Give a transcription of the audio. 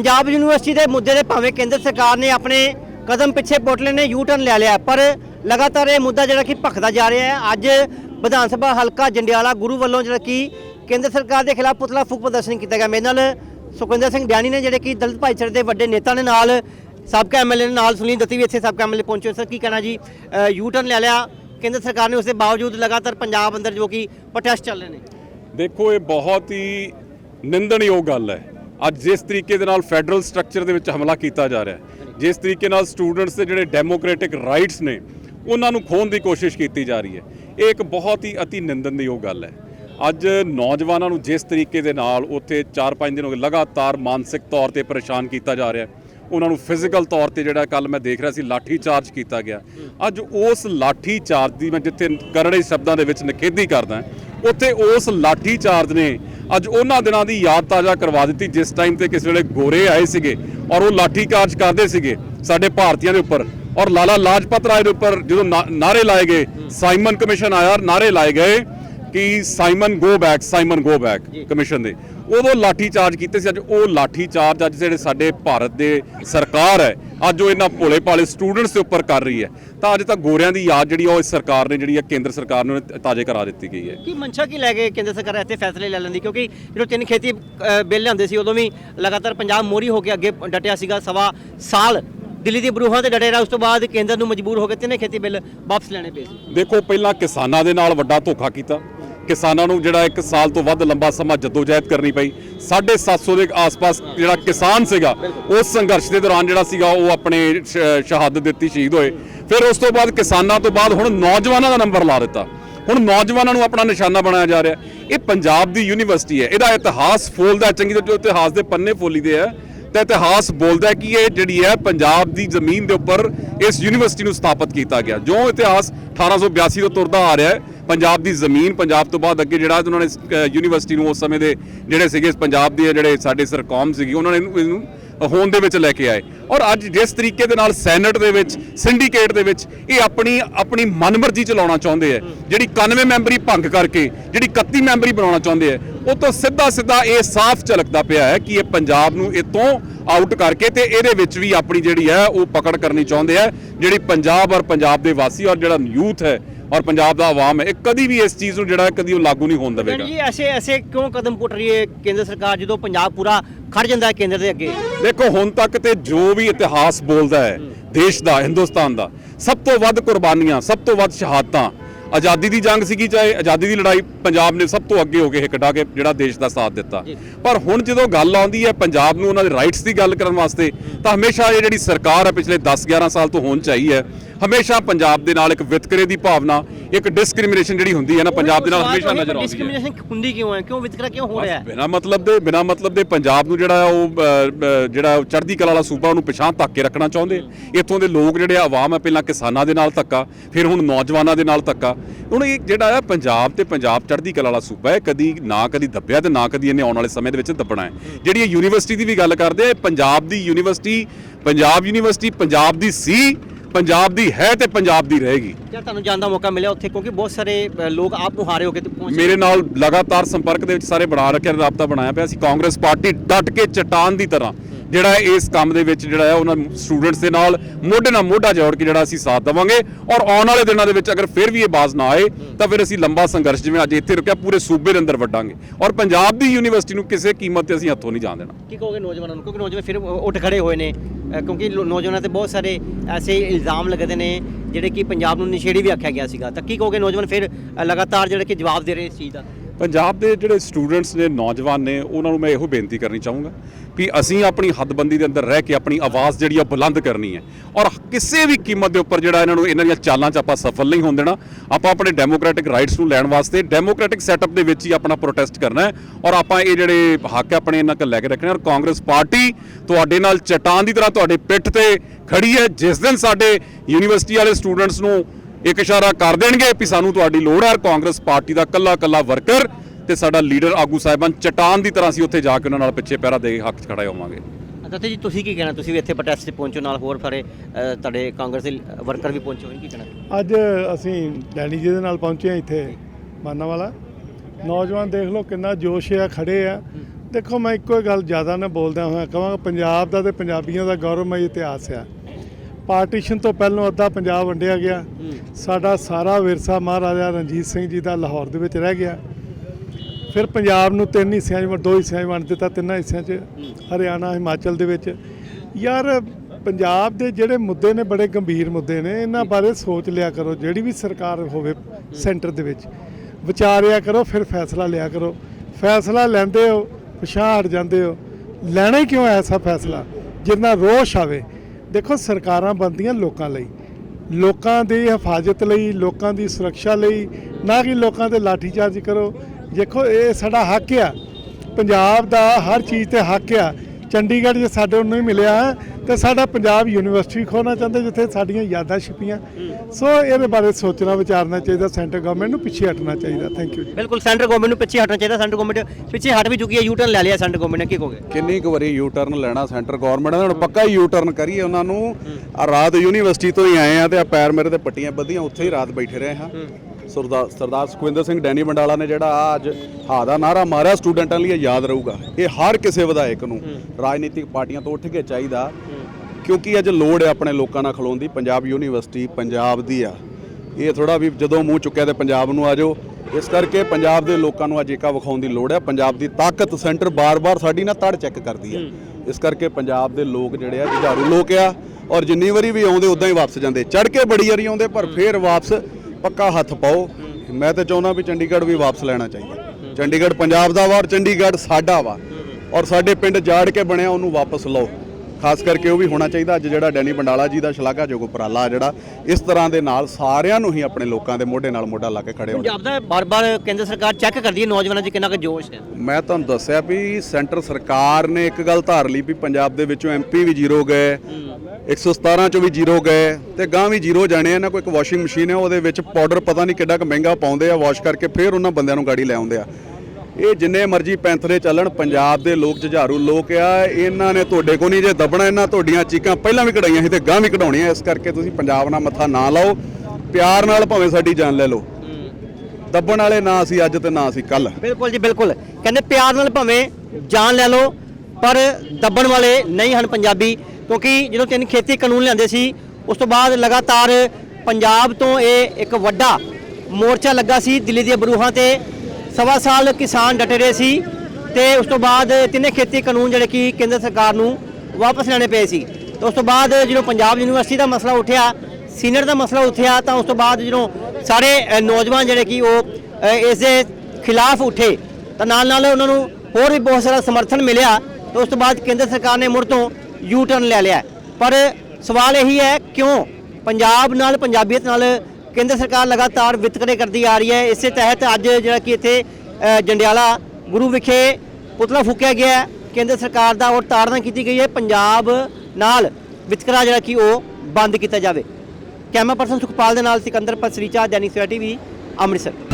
Punjab university ਦੇ ਮੁੱਦੇ ਦੇ ਭਾਵੇਂ ਕੇਂਦਰ ਸਰਕਾਰ ਨੇ ਆਪਣੇ ਕਦਮ ਪਿੱਛੇ ਪੁੱਟ ਨੇ ਯੂ ਟਰਨ ਲੈ ਲਿਆ, ਪਰ ਲਗਾਤਾਰ ਇਹ ਮੁੱਦਾ ਜਿਹੜਾ ਕਿ ਭਖਦਾ ਜਾ ਰਿਹਾ ਹੈ। ਅੱਜ ਵਿਧਾਨ ਸਭਾ ਹਲਕਾ ਜੰਡਿਆਲਾ ਗੁਰੂ ਵੱਲੋਂ ਜਿਹੜਾ ਕਿ ਕੇਂਦਰ ਸਰਕਾਰ ਦੇ ਖਿਲਾਫ ਪੁਤਲਾ ਫੂਕ ਪ੍ਰਦਰਸ਼ਨ ਕੀਤਾ ਗਿਆ। ਮੇਰੇ ਨਾਲ ਸੁਖਵਿੰਦਰ ਸਿੰਘ ਬਿਆਨੀ ਨੇ ਜਿਹੜੇ ਕਿ ਦਲਿਤ ਭਾਈਚਾਰੇ ਦੇ ਵੱਡੇ ਨੇਤਾ ਨੇ ਨਾਲ, ਸਾਬਕਾ ਐਮਐਲਏ ਨੇ ਨਾਲ, ਸੁਨੀਲ ਦੱਤੀ ਵੀ ਇੱਥੇ ਸਾਬਕਾ ਐਮਐਲਏ ਪਹੁੰਚੇ ਸਰ, ਕੀ ਕਹਿਣਾ ਜੀ? ਯੂ ਟਰਨ ਲੈ ਲਿਆ। ਕੇਂਦਰ ਸਰਕਾਰ ਨੇ ਉਸ ਦੇ ਬਾਵਜੂਦ ਲਗਾਤਾਰ ਪੰਜਾਬ ਅੰਦਰ ਜੋ ਕਿ ਪ੍ਰੋਟੈਸਟ ਚੱਲ ਰਹੇ ਨੇ। ਦੇਖੋ, ਇਹ ਬਹੁਤ ਹੀ ਨਿੰਦਣਯੋਗ ਗੱਲ ਹੈ। ਅੱਜ ਜਿਸ ਤਰੀਕੇ ਦੇ ਨਾਲ ਫੈਡਰਲ ਸਟਰਕਚਰ ਦੇ ਵਿੱਚ ਹਮਲਾ ਕੀਤਾ ਜਾ ਰਿਹਾ ਹੈ, ਜਿਸ ਤਰੀਕੇ ਨਾਲ ਸਟੂਡੈਂਟਸ ਦੇ ਜਿਹੜੇ ਡੈਮੋਕ੍ਰੈਟਿਕ ਰਾਈਟਸ ਨੇ, ਉਹਨਾਂ ਨੂੰ ਖੋਹਣ ਦੀ ਕੋਸ਼ਿਸ਼ ਕੀਤੀ ਜਾ ਰਹੀ ਹੈ। ਇਹ ਇੱਕ ਬਹੁਤ ਹੀ ਅਤੀ ਨਿੰਦਣਯੋਗ ਗੱਲ ਹੈ। ਅੱਜ ਨੌਜਵਾਨਾਂ ਨੂੰ ਜਿਸ ਤਰੀਕੇ ਦੇ ਨਾਲ ਉੱਥੇ 4-5 ਦਿਨ ਹੋ ਗਏ ਲਗਾਤਾਰ ਮਾਨਸਿਕ ਤੌਰ ਤੇ ਪਰੇਸ਼ਾਨ ਕੀਤਾ ਜਾ ਰਿਹਾ ਹੈ। ਉਹਨਾਂ ਨੂੰ ਫਿਜ਼ੀਕਲ ਤੌਰ ਤੇ ਜਿਹੜਾ ਕੱਲ ਮੈਂ ਦੇਖ ਰਿਹਾ ਸੀ, ਲਾਠੀ ਚਾਰਜ ਕੀਤਾ ਗਿਆ। ਅੱਜ ਉਸ ਲਾਠੀ ਚਾਰਜ ਦੀ ਮੈਂ ਜਿੱਥੇ ਕਰੜੇ ਸ਼ਬਦਾਂ ਦੇ ਵਿੱਚ ਨਿਖੇਧੀ ਕਰਦਾ, ਉੱਥੇ ਉਸ ਲਾਠੀ ਚਾਰਜ ਨੇ ਅੱਜ ਉਹਨਾਂ ਦਿਨਾਂ ਦੀ ਯਾਦ ਤਾਜ਼ਾ ਕਰਵਾ ਦਿੱਤੀ ਜਿਸ ਟਾਈਮ ਤੇ ਕਿਸੇ ਵੇਲੇ ਗੋਰੇ ਆਏ ਸੀਗੇ ਔਰ ਉਹ ਲਾਠੀ ਚਾਰਜ ਕਰਦੇ ਸੀਗੇ ਸਾਡੇ ਭਾਰਤੀਆਂ ਦੇ ਉੱਪਰ। ਔਰ ਲਾਲਾ ਲਾਜਪਤ ਰਾਏ ਦੇ ਉੱਪਰ ਜਦੋਂ ਨਾ- ਨਾਅਰੇ ਲਾਏ ਗਏ ਸਾਈਮਨ ਕਮਿਸ਼ਨ ਆਇਆ ਔਰ ਨਾਅਰੇ ਲਾਏ ਗਏ ਕਿ Simon go back Simon go back commission ਦੇ। ਉਦੋਂ ਲਾਠੀ ਚਾਰਜ ਕੀਤੇ ਸੀ ਅੱਜ ਉਹ ਲਾਠੀ ਚਾਰਜ ਅੱਜ ਜਿਹੜੇ ਸਾਡੇ ਭਾਰਤ ਦੇ ਸਰਕਾਰ ਹੈ ਅੱਜ ਉਹ ਇਹਨਾਂ ਭੋਲੇ ਭਾਲੇ ਸਟੂਡੈਂਟਸ ਦੇ ਉੱਪਰ ਕਰ ਰਹੀ ਹੈ। ਤਾਂ ਅੱਜ ਤਾਂ ਗੋਰਿਆਂ ਦੀ ਯਾਦ ਜਿਹੜੀ ਆ ਉਹ ਇਸ ਸਰਕਾਰ ਨੇ ਜਿਹੜੀ ਹੈ ਕੇਂਦਰ ਸਰਕਾਰ ਨੇ ਤਾਜ਼ੇ ਕਰਾ ਦਿੱਤੀ ਗਈ ਹੈ। ਕੀ ਮਨਸ਼ਾ ਕੀ ਲੈ ਕੇ ਕੇਂਦਰ ਸਰਕਾਰ ਇੱਥੇ ਫੈਸਲੇ ਲੈ ਲੈਂਦੀ? ਕਿਉਂਕਿ ਜਦੋਂ ਤਿੰਨ ਖੇਤੀ ਬਿੱਲ ਲਿਆਂਦੇ ਸੀ ਉਦੋਂ ਵੀ ਲਗਾਤਾਰ ਪੰਜਾਬ ਮੋਰੀ ਹੋ ਕੇ ਅੱਗੇ ਡਟਿਆ ਸੀਗਾ ਸਵਾ ਸਾਲ ਦਿੱਲੀ ਦੀ ਬਰੂਹਾਂ ਤੇ ਡਟੇ ਰਿਹਾ। ਉਸ ਤੋਂ ਬਾਅਦ ਕੇਂਦਰ ਨੂੰ ਮਜਬੂਰ ਹੋ ਕੇ ਤਿੰਨੇ ਖੇਤੀ ਬਿੱਲ ਵਾਪਸ ਲੈਣੇ ਪਏ ਸੀ। ਦੇਖੋ ਪਹਿਲਾਂ ਕਿਸਾਨਾਂ ਦੇ ਨਾਲ ਵੱਡਾ ਧੋਖਾ ਕੀਤਾ। ਕਿਸਾਨਾਂ ਨੂੰ ਜਿਹੜਾ ਇੱਕ ਸਾਲ ਤੋਂ ਵੱਧ ਲੰਬਾ ਸਮਾਂ ਜਦੋਜਹਿਦ ਕਰਨੀ ਪਈ। 750 ਦੇ ਆਸ-ਪਾਸ ਜਿਹੜਾ ਕਿਸਾਨ ਸੀਗਾ, ਉਸ ਸੰਘਰਸ਼ ਦੇ ਦੌਰਾਨ ਜਿਹੜਾ ਸੀਗਾ, ਉਹ ਆਪਣੇ ਸ਼- ਸ਼ਹਾਦਤ ਦਿੱਤੀ ਸ਼ਹੀਦ ਹੋਏ। ਫਿਰ ਉਸ ਤੋਂ ਬਾਅਦ ਕਿਸਾਨਾਂ ਤੋਂ ਬਾਅਦ ਹੁਣ ਨੌਜਵਾਨਾਂ ਦਾ ਨੰਬਰ ਲਾ ਦਿੱਤਾ। ਹੁਣ ਨੌਜਵਾਨਾਂ ਨੂੰ ਆਪਣਾ ਨਿਸ਼ਾਨਾ ਬਣਾਇਆ ਜਾ ਰਿਹਾ। ਇਹ ਪੰਜਾਬ ਦੀ ਯੂਨੀਵਰਸਿਟੀ ਹੈ। ਇਹਦਾ ਇਤਿਹਾਸ ਫੋਲਦਾ ਚੰਗੀ ਤਰ੍ਹਾਂ ਜੋ ਇਤਿਹਾਸ ਦੇ ਪੰਨੇ ਫੋਲੀਦੇ ਆ। ਤਾਂ ਇਤਿਹਾਸ ਬੋਲਦਾ ਕਿ ਇਹ ਜਿਹੜੀ ਹੈ, ਪੰਜਾਬ ਦੀ ਜ਼ਮੀਨ ਦੇ ਉੱਪਰ ਇਸ ਯੂਨੀਵਰਸਿਟੀ ਨੂੰ ਸਥਾਪਿਤ ਕੀਤਾ ਗਿਆ। ਜੋ ਇਤਿਹਾਸ 1882 ਤੋਂ ਤੁਰਦਾ ਆ ਰਿਹਾ ਹੈ ਪੰਜਾਬ ਦੀ ਜ਼ਮੀਨ, ਪੰਜਾਬ ਤੋਂ ਬਾਅਦ ਅੱਗੇ ਜਿਹੜਾ ਉਹਨਾਂ ਨੇ ਯੂਨੀਵਰਸਿਟੀ ਨੂੰ ਉਸ ਸਮੇਂ ਦੇ ਜਿਹੜੇ ਸੀਗੇ ਪੰਜਾਬ ਦੇ ਜਿਹੜੇ ਸਾਡੇ ਸਰਕੌਮ ਸੀਗੀ, ਉਹਨਾਂ ਨੇ ਇਹਨੂੰ- ਇਹਨੂੰ ਦੇ ਵਿੱਚ ਲੈ ਕੇ ਆਏ। ਔਰ ਅੱਜ ਜਿਸ ਤਰੀਕੇ ਦੇ ਨਾਲ ਸੈਨੇਟ ਦੇ ਵਿੱਚ, ਸਿੰਡੀਕੇਟ ਦੇ ਵਿੱਚ ਇਹ ਆਪਣੀ ਆਪਣੀ ਮਨਮਰਜ਼ੀ ਚਲਾਉਣਾ ਚਾਹੁੰਦੇ ਆ, ਜਿਹੜੀ 91 ਮੈਂਬਰੀ ਭੰਗ ਕਰਕੇ, ਜਿਹੜੀ 31 ਮੈਂਬਰੀ ਬਣਾਉਣਾ ਚਾਹੁੰਦੇ ਆ, ਉਹ ਤੋਂ ਸਿੱਧਾ ਸਿੱਧਾ ਇਹ ਸਾਫ਼ ਝਲਕਦਾ ਪਿਆ ਹੈ ਕਿ ਇਹ ਪੰਜਾਬ ਨੂੰ ਇਹ ਤੋਂ ਆਊਟ ਕਰਕੇ ਤੇ ਇਹਦੇ ਵਿੱਚ ਵੀ ਆਪਣੀ ਜਿਹੜੀ ਹੈ ਉਹ ਪਕੜ ਕਰਨੀ ਚਾਹੁੰਦੇ ਆ, ਜਿਹੜੀ ਪੰਜਾਬ ਔਰ ਪੰਜਾਬ ਦੇ ਵਾਸੀ ਔਰ ਜਿਹੜਾ ਯੂਥ ਹੈ ਔਰ ਪੰਜਾਬ ਦਾ ਆਵਾਮ ਹੈ ਇਹ ਕਦੀ ਵੀ ਇਸ ਚੀਜ਼ ਨੂੰ ਜਿਹੜਾ ਕਦੀ ਉਹ ਲਾਗੂ ਨਹੀਂ ਹੋਣ ਦੇਵੇਗਾ। ਜੀ ਐਸੇ ਐਸੇ ਕਿਉਂ ਕਦਮ ਪੁੱਟ ਰਹੀ ਹੈ ਕੇਂਦਰ ਸਰਕਾਰ ਜਦੋਂ ਪੰਜਾਬ ਪੂਰਾ ਖੜ ਜਾਂਦਾ ਹੈ ਕੇਂਦਰ ਦੇ ਅੱਗੇ? ਦੇਖੋ ਹੁਣ ਤੱਕ ਤੇ ਜੋ ਵੀ ਇਤਿਹਾਸ ਬੋਲਦਾ ਹੈ। ਦੇਸ਼ ਦਾ ਹਿੰਦੁਸਤਾਨ ਦਾ ਸਭ ਤੋਂ ਵੱਧ ਕੁਰਬਾਨੀਆਂ ਸਭ ਤੋਂ ਵੱਧ ਸ਼ਹਾਦਤਾਂ ਆਜ਼ਾਦੀ ਦੀ ਜੰਗ ਸੀਗੀ ਚਾਹੇ ਆਜ਼ਾਦੀ ਦੀ ਲੜਾਈ ਪੰਜਾਬ ਨੇ ਸਭ ਤੋਂ ਅੱਗੇ ਹੋ ਕੇ ਹਿੱਕ ਢਾ ਕੇ ਜਿਹੜਾ ਦੇਸ਼ ਦਾ ਸਾਥ ਦਿੱਤਾ। ਪਰ ਹੁਣ ਜਦੋਂ ਗੱਲ ਆਉਂਦੀ ਹੈ ਪੰਜਾਬ ਨੂੰ ਉਹਨਾਂ ਦੇ ਰਾਈਟਸ ਦੀ ਗੱਲ ਕਰਨ ਵਾਸਤੇ ਤਾਂ ਹਮੇਸ਼ਾ ਇਹ ਜਿਹੜੀ ਸਰਕਾਰ ਹੈ ਪਿਛਲੇ 10 11 ਸਾਲ ਤੋਂ ਹੋਣ ਚਾਹੀ ਹੈ ਹਮੇਸ਼ਾ ਪੰਜਾਬ ਦੇ ਨਾਲ ਇੱਕ ਵਿਤਕਰੇ ਦੀ ਭਾਵਨਾ ਇੱਕ ਡਿਸਕ੍ਰਿਮੀਨੇਸ਼ਨ ਜਿਹੜੀ ਹੁੰਦੀ ਹੈ ਨਾ ਪੰਜਾਬ ਦੇ ਨਾਲ ਹਮੇਸ਼ਾ ਨਜ਼ਰ ਆਉਂਦੀ ਹੈ। ਡਿਸਕ੍ਰਿਮੀਨੇਸ਼ਨ ਹੁੰਦੀ ਕਿਉਂ ਹੈ? ਕਿਉਂ ਵਿਤਕਰਾ ਕਿਉਂ ਹੋ ਰਿਹਾ ਹੈ? ਬਿਨਾ ਮਤਲਬ ਦੇ ਬਿਨਾ ਮਤਲਬ ਦੇ ਪੰਜਾਬ ਨੂੰ ਜਿਹੜਾ ਉਹ ਜਿਹੜਾ ਚੜ੍ਹਦੀ ਕਲਾ ਵਾਲਾ ਸੂਬਾ ਉਹਨੂੰ ਪਛਾਣ ਤੱਕ ਕੇ ਰੱਖਣਾ ਚਾਹੁੰਦੇ। ਇੱਥੋਂ ਦੇ ਲੋਕ ਜਿਹੜੇ ਆਵਾਮ ਹੈ ਪਹਿਲਾਂ ਕਿਸਾਨਾਂ ਦੇ ਨਾਲ ਧੱਕਾ ਫਿਰ ਹੁਣ ਨੌਜਵਾਨਾਂ ਦੇ ਨਾਲ ਧੱਕਾ। ਹੁਣ ਇਹ ਜਿਹੜਾ ਹੈ ਪੰਜਾਬ ਤੇ ਪੰਜਾਬ ਚੜ੍ਹਦੀ ਕਲਾ ਵਾਲਾ ਸੂਬਾ ਹੈ ਕਦੀ ਨਾ ਕਦੀ ਦੱਬਿਆ ਤੇ ਨਾ ਕਦੀ ਇਹਨੇ ਆਉਣ ਵਾਲੇ ਸਮੇਂ ਦੇ ਵਿੱਚ ਦੱਬਣਾ ਹੈ। ਜਿਹੜੀ ਇਹ ਯੂਨੀਵਰਸਿਟੀ ਦੀ ਵੀ ਗੱਲ ਕਰਦੇ ਆ ਇਹ ਪੰਜਾਬ ਦੀ ਯੂਨੀਵਰਸਿਟੀ ਪੰਜਾਬ ਯੂਨੀਵਰਸਿਟੀ ਪੰਜਾਬ ਦੀ ਸੀ ਪੰਜਾਬ ਦੀ ਹੈ ਤੇ ਪੰਜਾਬ ਦੀ ਰਹੇਗੀ। ਜਾਂ ਤੁਹਾਨੂੰ ਜਾਣ ਦਾ ਮੌਕਾ ਮਿਲਿਆ ਉੱਥੇ ਕਿਉਂਕਿ ਬਹੁਤ ਸਾਰੇ ਲੋਕ ਆਪ ਮੁਹਾਰੇ ਹੋ ਕੇ ਪਹੁੰਚੇ। ਮੇਰੇ ਨਾਲ ਲਗਾਤਾਰ ਸੰਪਰਕ ਦੇ ਵਿੱਚ ਸਾਰੇ ਬਣਾ ਰੱਖਿਆ ਰਾਬਤਾ ਬਣਾਇਆ ਪਿਆ ਸੀ। ਕਾਂਗਰਸ ਪਾਰਟੀ ਡਟ ਕੇ ਚਟਾਨ ਦੀ ਤਰ੍ਹਾਂ ਜਿਹੜਾ ਇਸ ਕੰਮ ਦੇ ਵਿੱਚ ਜਿਹੜਾ ਹੈ ਉਹਨਾਂ ਸਟੂਡੈਂਟਸ ਦੇ ਨਾਲ ਮੋਢੇ ਨਾਲ ਮੋਢਾ ਜੋੜ ਕੇ ਜਿਹੜਾ ਅਸੀਂ ਸਾਥ ਦੇਵਾਂਗੇ। ਔਰ ਆਉਣ ਵਾਲੇ ਦਿਨਾਂ ਦੇ ਵਿੱਚ ਅਗਰ ਫਿਰ ਵੀ ਇਹ ਬਾਜ਼ ਨਾ ਆਏ, ਤਾਂ ਫਿਰ ਅਸੀਂ ਲੰਬਾ ਸੰਘਰਸ਼ ਜਿਵੇਂ ਅੱਜ ਇੱਥੇ ਰੁਕਿਆ, ਪੂਰੇ ਸੂਬੇ ਦੇ ਅੰਦਰ ਵੱਡਾਂਗੇ ਔਰ ਪੰਜਾਬ ਦੀ ਯੂਨੀਵਰਸਿਟੀ ਨੂੰ ਕਿਸੇ ਕੀਮਤ ਤੇ ਅਸੀਂ ਹੱਥੋਂ ਨਹੀਂ ਜਾਣ ਦੇਣਾ। ਕੀ ਕਹੋਗੇ ਨੌਜਵਾਨਾਂ ਨੂੰ? ਕਿਉਂਕਿ ਨੌਜਵਾਨ ਫਿਰ ਉੱਠ ਖੜੇ ਹੋਏ ਨੇ। ਕਿਉਂਕਿ ਨੌਜਵਾਨਾਂ ਤੇ ਬਹੁਤ ਸਾਰੇ ਐਸੇ ਇਲਜ਼ਾਮ ਲੱਗਦੇ ਨੇ, ਜਿਹੜੇ ਕਿ ਪੰਜਾਬ ਨੂੰ ਨਸ਼ੇੜੀ ਵੀ ਆਖਿਆ ਗਿਆ ਸੀਗਾ। ਤਾਂ ਕੀ ਕਹੋਗੇ ਨੌਜਵਾਨ ਫਿਰ ਲਗਾਤਾਰ ਜਿਹੜੇ ਕਿ ਜਵਾਬ ਦੇ ਰਹੇ ਇਸ ਚੀਜ਼ ਦਾ? ਪੰਜਾਬ ਦੇ ਜਿਹੜੇ ਸਟੂਡੈਂਟਸ ਨੇ, ਨੌਜਵਾਨ ਨੇ, ਉਹਨਾਂ ਨੂੰ ਮੈਂ ਇਹੋ ਬੇਨਤੀ ਕਰਨੀ ਚਾਹੂੰਗਾ ਕਿ ਅਸੀਂ ਆਪਣੀ ਹੱਦਬੰਦੀ ਦੇ ਅੰਦਰ ਰਹਿ ਕੇ ਆਪਣੀ ਆਵਾਜ਼ ਜਿਹੜੀ ਆ ਬੁਲੰਦ ਕਰਨੀ ਹੈ। ਔਰ ਕਿਸੇ ਵੀ ਕੀਮਤ ਦੇ ਉੱਪਰ ਜਿਹੜਾ ਇਹਨਾਂ ਨੂੰ ਇਹਨਾਂ ਦੀਆਂ ਚਾਲਾਂ 'ਚ ਆਪਾਂ ਸਫਲ ਨਹੀਂ ਹੋਣ ਦੇਣਾ, ਆਪਾਂ ਆਪਣੇ ਡੈਮੋਕ੍ਰੈਟਿਕ ਰਾਈਟਸ ਨੂੰ ਲੈਣ ਵਾਸਤੇ ਡੈਮੋਕ੍ਰੈਟਿਕ ਸੈਟਅਪ ਦੇ ਵਿੱਚ ਹੀ ਆਪਣਾ ਪ੍ਰੋਟੈਸਟ ਕਰਨਾ ਹੈ। ਔਰ ਆਪਾਂ ਇਹ ਜਿਹੜੇ ਹੱਕ ਹੈ ਆਪਣੇ ਇਹਨਾਂ ਕੋਲ ਲੈ ਕੇ ਰੱਖਣੇ ਔਰ ਕਾਂਗਰਸ ਪਾਰਟੀ ਤੁਹਾਡੇ ਨਾਲ ਚਟਾਨ ਦੀ ਤਰ੍ਹਾਂ ਤੁਹਾਡੇ ਪਿੱਠ ਤੇ ਖੜੀ ਹੈ। ਜਿਸ ਦਿਨ ਸਾਡੇ ਯੂਨੀਵਰਸਿਟੀ ਵਾਲੇ ਸਟੂਡੈਂਟਸ ਨੂੰ ਇੱਕ ਇਸ਼ਾਰਾ ਕਰ ਦੇਣਗੇ ਵੀ ਸਾਨੂੰ ਤੁਹਾਡੀ ਲੋੜ ਹੈ ਕਾਂਗਰਸ ਪਾਰਟੀ ਦਾ ਕੱਲਾ ਕੱਲਾ ਵਰਕਰ ਤੇ ਸਾਡਾ ਲੀਡਰ ਆਗੂ ਸਾਹਿਬਾਨ ਚਟਾਨ ਦੀ ਤਰ੍ਹਾਂ ਅਸੀਂ ਉੱਥੇ ਜਾ ਕੇ ਉਹਨਾਂ ਨਾਲ ਪਿੱਛੇ ਪੈਰਾ ਦੇ ਕੇ ਹੱਕ 'ਚ ਖੜੇ ਹੋਵਾਂਗੇ। ਦੱਤੇ ਜੀ ਤੁਸੀਂ ਕੀ ਕਹਿਣਾ? ਤੁਸੀਂ ਵੀ ਇੱਥੇ ਪ੍ਰੋਟੈਸਟ ਤੇ ਪਹੁੰਚੋ ਨਾਲ ਹੋਰ ਸਾਰੇ ਅ, ਤੁਹਾਡੇ ਕਾਂਗਰਸ ਦੇ ਵਰਕਰ ਵੀ ਪਹੁੰਚੇ ਨੇ, ਕੀ ਕਹਿਣਾ? ਅੱਜ ਅਸੀਂ ਡੈਨੀ ਜੀ ਦੇ ਨਾਲ ਪਹੁੰਚੇ ਹਾਂ ਇੱਥੇ ਮਾਨਾ ਵਾਲਾ ਨੌਜਵਾਨ ਦੇਖ ਲਓ ਕਿੰਨਾ ਜੋਸ਼ ਆ ਖੜੇ ਆ। ਦੇਖੋ ਮੈਂ ਇੱਕੋ ਹੀ ਗੱਲ ਜ਼ਿਆਦਾ ਨਾ ਬੋਲਦਿਆਂ ਹੋਇਆ ਕਹਾਂਗਾ ਪੰਜਾਬ ਦਾ ਤੇ ਪੰਜਾਬੀਆਂ ਦਾ ਗੌਰਵਮਈ ਇਤਿਹਾਸ ਆ। ਪਾਰਟੀਸ਼ਨ ਤੋਂ ਪਹਿਲਾਂ ਅੱਧਾ ਪੰਜਾਬ ਵੰਡਿਆ ਗਿਆ। ਸਾਡਾ ਸਾਰਾ ਵਿਰਸਾ ਮਹਾਰਾਜਾ ਰਣਜੀਤ ਸਿੰਘ ਜੀ ਦਾ ਲਾਹੌਰ ਦੇ ਵਿੱਚ ਰਹਿ ਗਿਆ। ਫਿਰ ਪੰਜਾਬ ਨੂੰ ਤਿੰਨ ਹਿੱਸਿਆਂ 'ਚ ਵੰਡ- ਦੋ ਹਿੱਸਿਆਂ 'ਚ ਵੰਡ ਦਿੱਤਾ ਤਿੰਨਾਂ ਹਿੱਸਿਆਂ 'ਚ ਹਰਿਆਣਾ ਹਿਮਾਚਲ ਦੇ ਵਿੱਚ। ਯਾਰ ਪੰਜਾਬ ਦੇ ਜਿਹੜੇ ਮੁੱਦੇ ਨੇ ਬੜੇ ਗੰਭੀਰ ਮੁੱਦੇ ਨੇ ਇਹਨਾਂ ਬਾਰੇ ਸੋਚ ਲਿਆ ਕਰੋ ਜਿਹੜੀ ਵੀ ਸਰਕਾਰ ਹੋਵੇ ਸੈਂਟਰ ਦੇ ਵਿੱਚ। ਵਿਚਾਰਿਆ ਕਰੋ ਫਿਰ ਫੈਸਲਾ ਲਿਆ ਕਰੋ। ਫੈਸਲਾ ਲੈਂਦੇ ਹੋ ਪਿਛਾਂਹ ਹਟ ਜਾਂਦੇ ਹੋ। ਲੈਣਾ ਹੀ ਕਿਉਂ ਐਸਾ ਫੈਸਲਾ? ਜਿੰਨਾ ਰੋਸ਼ ਆਵੇ। ਦੇਖੋ, ਸਰਕਾਰਾਂ ਬਣਦੀਆਂ ਲੋਕਾਂ ਲਈ। ਲੋਕਾਂ ਦੀ ਹਿਫਾਜ਼ਤ ਲਈ, ਲੋਕਾਂ ਦੀ ਸੁਰੱਖਿਆ ਲਈ, ਨਾ ਕਿ ਲੋਕਾਂ ਤੇ ਲਾਠੀਚਾਰਜ ਕਰੋ। ਦੇਖੋ, ਇਹ ਸਾਡਾ ਹੱਕ ਆ। ਪੰਜਾਬ ਦਾ ਹਰ ਚੀਜ਼ ਤੇ ਹੱਕ ਆ। ਚੰਡੀਗੜ੍ਹ ਜੇ ਸਾਡੇ ਨੂੰ ਨਹੀਂ ਮਿਲਿਆ ਤੇ ਸਾਡਾ ਪੰਜਾਬ ਯੂਨੀਵਰਸਿਟੀ ਖੋਣਾ ਚਾਹੁੰਦੇ ਜਿੱਥੇ ਸਾਡੀਆਂ ਯਾਦਾਂ ਛਿਪੀਆਂ ਸੋ ਇਹਦੇ ਬਾਰੇ ਸੋਚਣਾ ਵਿਚਾਰਨਾ ਚਾਹੀਦਾ ਸੈਂਟਰ ਗਵਰਨਮੈਂਟ ਨੂੰ ਪਿੱਛੇ ਹਟਣਾ ਚਾਹੀਦਾ। ਥੈਂਕ ਯੂ ਜੀ। ਬਿਲਕੁਲ ਸੈਂਟਰ ਗਵਰਨਮੈਂਟ ਨੂੰ ਪਿੱਛੇ ਹਟਣਾ ਚਾਹੀਦਾ ਸੈਂਟਰ ਗਵਰਨਮੈਂਟ ਪਿੱਛੇ ਹਟ ਵੀ ਚੁੱਕੀ ਹੈ ਯੂ ਟਰਨ ਲੈ ਲਿਆ ਸੈਂਟਰ ਗਵਰਨਮੈਂਟ ਨੇ ਕੀ ਕਹੋਗੇ? ਕਿੰਨੀ ਕੁ ਵਾਰੀ ਯੂ ਟਰਨ ਲੈਣਾ ਸੈਂਟਰ ਗਵਰਨਮੈਂਟ ਨੇ ਹੁਣ ਪੱਕਾ ਹੀ ਯੂ ਟਰਨ ਕਰੀਏ ਉਹਨਾਂ ਨੂੰ। ਆ ਰਾਤ ਯੂਨੀਵਰਸਿਟੀ ਤੋਂ ਹੀ ਆਏ ਆ ਤੇ ਆ ਪੈਰ ਮੇਰੇ ਤੇ ਪੱਟੀਆਂ ਬੱਧੀਆਂ ਉੱਥੇ ਹੀ ਰਾਤ ਬੈਠੇ ਰਹੇ ਹਾਂ। ਸਰਦਾਰ ਸਰਦਾਰ ਸੁਖਵਿੰਦਰ ਸਿੰਘ ਡੈਨੀ ਬੰਡਾਲਾ ਨੇ ਜਿਹੜਾ ਅੱਜ ਹਾ ਦਾ ਨਾਰਾ ਮਾਰਿਆ ਸਟੂਡੈਂਟਾਂ ਲਈ ਇਹ ਯਾਦ ਰਹੂਗਾ। ਇਹ ਹਰ ਕਿਸੇ ਵਿਧਾਇਕ ਨੂੰ। ਰਾਜਨੀਤਿਕ ਪਾਰਟੀਆਂ ਤੋਂ ਉੱਠ ਕੇ ਚਾਹੀਦਾ। ਕਿਉਂਕਿ ਅੱਜ ਲੋੜ ਹੈ ਆਪਣੇ ਲੋਕਾਂ ਨਾਲ ਖਲੋਣ ਦੀ। ਪੰਜਾਬ ਯੂਨੀਵਰਸਿਟੀ ਪੰਜਾਬ ਦੀ ਆ। ਇਹ ਥੋੜਾ ਵੀ ਜਦੋਂ ਮੂੰਹ ਚੁੱਕਿਆ ਤੇ ਪੰਜਾਬ ਨੂੰ ਆ ਜਾਓ। ਇਸ ਕਰਕੇ ਪੰਜਾਬ ਦੇ ਲੋਕਾਂ ਨੂੰ ਅੱਜ ਏਕਾ ਵਿਖਾਉਣ ਦੀ ਲੋੜ ਹੈ। ਪੰਜਾਬ ਦੀ ਤਾਕਤ ਸੈਂਟਰ ਬਾਰ-ਬਾਰ ਸਾਡੀ ਨਾ ਤੜ ਚੈੱਕ ਕਰਦੀ ਹੈ। ਇਸ ਕਰਕੇ ਪੰਜਾਬ ਦੇ ਲੋਕ ਜਿਹੜੇ ਆ ਜੁਝਾਰੂ ਲੋਕ ਆ ਔਰ ਜਿੰਨੀ ਵਾਰੀ ਵੀ ਆਉਂਦੇ ਉਦਾਂ ਹੀ ਵਾਪਸ ਜਾਂਦੇ। ਚੜ ਕੇ ਬੜੀ ਵਾਰੀ ਆਉਂਦੇ ਪਰ ਫੇਰ ਵਾਪਸ ਪੱਕਾ ਹੱਥ ਪਾਓ। ਮੈਂ ਤਾਂ ਚਾਹੁੰਦਾ ਵੀ ਚੰਡੀਗੜ੍ਹ ਵੀ ਵਾਪਸ ਲੈਣਾ ਚਾਹੀਦਾ। ਚੰਡੀਗੜ੍ਹ ਪੰਜਾਬ ਦਾ ਵਾ ਔਰ ਚੰਡੀਗੜ੍ਹ ਸਾਡਾ ਵਾ। ਔਰ ਸਾਡੇ ਪਿੰਡ ਜਾੜ ਕੇ ਬਣਿਆ ਉਹਨੂੰ ਵਾਪਸ ਲਓ। ਖਾਸ ਕਰਕੇ ਉਹ ਵੀ ਹੋਣਾ ਚਾਹੀਦਾ। ਅੱਜ ਜਿਹੜਾ ਡੈਨੀ ਬੰਡਾਲਾ ਜੀ ਦਾ ਸ਼ਲਾਘਾਯੋਗ ਉਪਰਾਲਾ ਜਿਹੜਾ ਇਸ ਤਰ੍ਹਾਂ ਦੇ ਨਾਲ ਸਾਰਿਆਂ ਨੂੰ ਹੀ ਆਪਣੇ ਲੋਕਾਂ ਦੇ ਮੋਢੇ ਨਾਲ ਮੋਢਾ ਲਾ ਕੇ ਖੜੇ ਹੋਣਾ। ਪੰਜਾਬ ਦਾ ਬਾਰ-ਬਾਰ ਕੇਂਦਰ ਸਰਕਾਰ ਚੈੱਕ ਕਰਦੀ ਹੈ ਨੌਜਵਾਨਾਂ 'ਚ ਕਿੰਨਾ ਕੁ ਜੋਸ਼ ਹੈ? ਮੈਂ ਤੁਹਾਨੂੰ ਦੱਸਿਆ ਵੀ ਸੈਂਟਰ ਸਰਕਾਰ ਨੇ ਇੱਕ ਗੱਲ ਧਾਰ ਲਈ ਵੀ ਪੰਜਾਬ ਦੇ ਵਿੱਚੋਂ ਐਮਪੀ ਵੀ ਜ਼ੀਰੋ ਗਏ 117 ਚੋਂ ਵੀ ਜ਼ੀਰੋ ਗਏ ਤੇ ਗਾਂ ਵੀ ਜ਼ੀਰੋ ਜਾਣੇ ਇਹਨਾਂ ਕੋਲ ਇੱਕ ਵਾਸ਼ਿੰਗ ਮਸ਼ੀਨ ਹੈ ਉਹਦੇ ਵਿੱਚ ਪਾਊਡਰ ਪਤਾ ਨਹੀਂ ਕਿੱਡਾ ਕੁ ਮਹਿੰਗਾ ਪਾਉਂਦੇ ਆ ਵਾਸ਼ ਕਰਕੇ ਫਿਰ ਉਹਨਾਂ ਬੰਦਿਆਂ ਨੂੰ ਗਾੜੀ ਲੈ ਆਉਂਦੇ ਆ। ਇਹ ਜਿੰਨੇ ਮਰਜ਼ੀ ਪੈਂਥਲੇ ਚੱਲਣ, ਪੰਜਾਬ ਦੇ ਲੋਕ ਜੁਝਾਰੂ ਲੋਕ ਆ, ਇਹਨਾਂ ਨੇ ਤੁਹਾਡੇ ਕੋ ਨਹੀਂ ਜੇ ਦਬਣਾ, ਇਹਨਾਂ ਤੁਹਾਡੀਆਂ ਚੀਕਾਂ ਪਹਿਲਾਂ ਵੀ ਕਢਾਈਆਂ ਸੀ ਤੇ ਗਾਂ ਵੀ ਕਢਾਉਣੀਆਂ, ਇਸ ਕਰਕੇ ਤੁਸੀਂ ਪੰਜਾਬ ਨਾਲ ਮੱਥਾ ਨਾ ਲਾਓ, ਪਿਆਰ ਨਾਲ ਭਾਵੇਂ ਸਾਡੀ ਜਾਨ ਲੈ ਲਓ। ਦੱਬਣ ਵਾਲੇ ਨਾ ਅਸੀਂ ਅੱਜ ਤੇ ਨਾ ਅਸੀਂ ਕੱਲ ਬਿਲਕੁਲ ਜੀ, ਬਿਲਕੁਲ। ਕਹਿੰਦੇ ਪਿਆਰ ਨਾਲ ਭਾਵੇਂ ਜਾਨ ਲੈ ਲਓ, ਪਰ ਦੱਬਣ ਵਾਲੇ ਨਹੀਂ ਹਨ ਪੰਜਾਬੀ, ਕਿਉਂਕਿ ਜਦੋਂ ਤਿੰਨ ਖੇਤੀ ਕਾਨੂੰਨ ਲਿਆਂਦੇ ਸੀ, ਉਸ ਤੋਂ ਬਾਅਦ ਲਗਾਤਾਰ ਪੰਜਾਬ ਤੋਂ ਇਹ ਇੱਕ ਵੱਡਾ ਮੋਰਚਾ ਲੱਗਾ ਸੀ, ਦਿੱਲੀ ਦੀਆਂ ਬਰੂਹਾਂ ਤੇ ਸਵਾ ਸਾਲ ਕਿਸਾਨ ਡਟੇ ਰਹੇ ਸੀ ਤੇ ਉਸ ਤੋਂ ਬਾਅਦ ਤਿੰਨੇ ਖੇਤੀ ਕਾਨੂੰਨ ਜਿਹੜੇ ਕਿ ਕੇਂਦਰ ਸਰਕਾਰ ਨੂੰ ਵਾਪਸ ਲੈਣੇ ਪਏ ਸੀ। ਤੇ ਉਸ ਤੋਂ ਬਾਅਦ ਜਦੋਂ ਪੰਜਾਬ ਯੂਨੀਵਰਸਿਟੀ ਦਾ ਮਸਲਾ ਉੱਠਿਆ, ਸੀਨੀਅਰ ਦਾ ਮਸਲਾ ਉੱਠਿਆ, ਤਾਂ ਉਸ ਤੋਂ ਬਾਅਦ ਜਦੋਂ ਸਾਰੇ ਨੌਜਵਾਨ ਜਿਹੜੇ ਕਿ ਉਹ ਇਸ ਦੇ ਖਿਲਾਫ ਉੱਠੇ, ਤਾਂ ਨਾਲ ਨਾਲ ਉਹਨਾਂ ਨੂੰ ਹੋਰ ਵੀ ਬਹੁਤ ਸਾਰਾ ਸਮਰਥਨ ਮਿਲਿਆ। ਤੇ ਉਸ ਤੋਂ ਬਾਅਦ ਕੇਂਦਰ ਸਰਕਾਰ ਨੇ ਮੁੜ ਤੋਂ ਯੂ ਟਰਨ ਲੈ ਲਿਆ। ਪਰ ਸਵਾਲ ਇਹੀ ਹੈ, ਕਿਉਂ? ਪੰਜਾਬ ਨਾਲ, ਪੰਜਾਬੀਅਤ ਨਾਲ ਕੇਂਦਰ ਸਰਕਾਰ ਲਗਾਤਾਰ ਵਿਤਕਰੇ ਕਰਦੀ ਆ ਰਹੀ ਹੈ। ਇਸੇ ਤਹਿਤ ਅੱਜ ਜਿਹੜਾ ਕਿ ਇੱਥੇ ਜੰਡਿਆਲਾ ਗੁਰੂ ਵਿਖੇ ਪੁਤਲਾ ਫੂਕਿਆ ਗਿਆ ਹੈ। ਕੇਂਦਰ ਸਰਕਾਰ ਦਾ ਔਰ ਤਾੜਨਾ ਕੀਤੀ ਗਈ ਹੈ। ਪੰਜਾਬ ਨਾਲ ਵਿਤਕਰਾ ਜਿਹੜਾ ਕਿ ਉਹ ਬੰਦ ਕੀਤਾ ਜਾਵੇ। ਕੈਮਰਾ ਪਰਸਨ ਸੁਖਪਾਲ ਦੇ ਨਾਲ ਸਿਕੰਦਰ ਪਸਰੀਚਾ ਦੈਨਿਕ ਸਵੇਰਾ ਟੀਵੀ, ਅੰਮ੍ਰਿਤਸਰ।